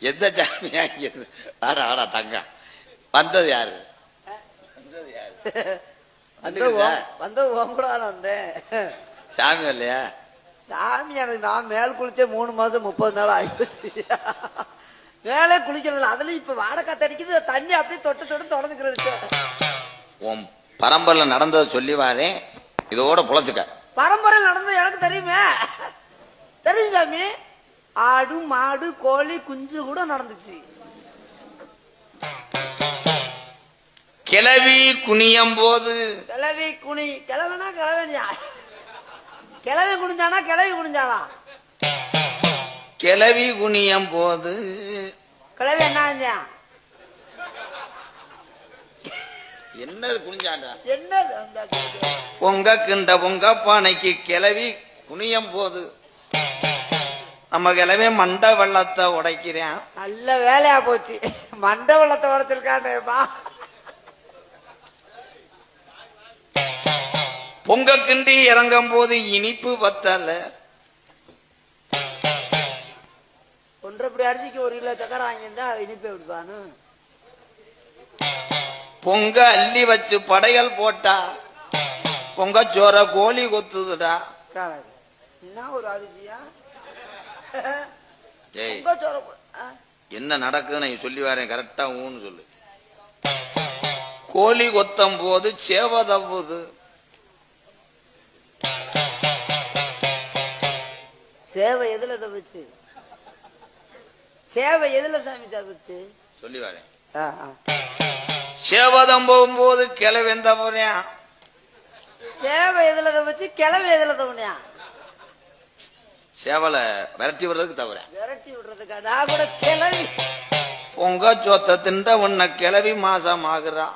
எந்த சாமியா ஆடா ஆடா தங்க வந்தது யாரு? வந்தது யாரு? வந்து வந்துக்குதா? உன்- வந்து உன் கூட தானே வந்தேன். சாமி இல்லையா சாமி எனக்கு நான் மேல் குளிச்சே மூணு மாசம் முப்பது நாள் ஆயிப்போச்சு. மேலே குளிக்கிறது அதுல இப்ப வாடகை காத்தடிக்குது தண்ணி அப்படியே தொட்டு தொட்டு தொடர்ந்துக்கிறது உன் பரம்பரையில நடந்ததை சொல்லி வாரேன் இதோட புழைச்சுக்க பரம்பரை நடந்தது எனக்கு தெரியுமே. தெரியும் சாமி. ஆடு மாடு கோழி குஞ்சு கூட நடந்துச்சு. கிளவி குனியும் போது கிளவி குனி கிளவனா கிளவனியா கிளவி குனிஞ்சானா கிளவி குனிஞ்சானா கிளவி குனியும் போது கிளவி என்ன? என்னது குனிஞ்சாண்டா என்னது அந்த பொங்க கிண்ட பொங்க பானைக்கு கிளவி குனியும் போது நம்ம கிளவி மண்ட வெள்ளத்தை உடைக்கிறேன். நல்ல வேலையா போச்சு. மண்டபலத்தை உடச்சிருக்காண்டேப்பா பொங்க கிண்டி இறங்கும் போது இனிப்பு பத்தல ஒன்றரை அரிசிக்கு ஒரு கிலோ சக்கரை வாங்கியிருந்தா இனிப்பே விடுப்பானு பொங்க அள்ளி வச்சு படையல் போட்டா பொங்க சோற கோழி கொத்துதுடா. என்ன ஒரு அரிசியா? என்ன நடக்குதுன்னு சொல்லி வரேன் கரெக்டா ஊன்னு சொல்லு. கோழி கொத்தம் போது சேவதவுது சேவை எதுல தவிச்சு சேவை எதுல சாமி தவிச்சு சொல்லி வரேன். சேவதம் போகும்போது கிளவெந்த போறேன் சேவை எதுல தவிச்சு கிளவி எதுல தவணையா சேவலை விரட்டி விடுறதுக்கு தவிர. விரட்டி விடுறதுக்கா நான் கூட கிளவி. பொங்க சோத்த தின்ற உன்னை கிளவி மாசம் ஆகுறா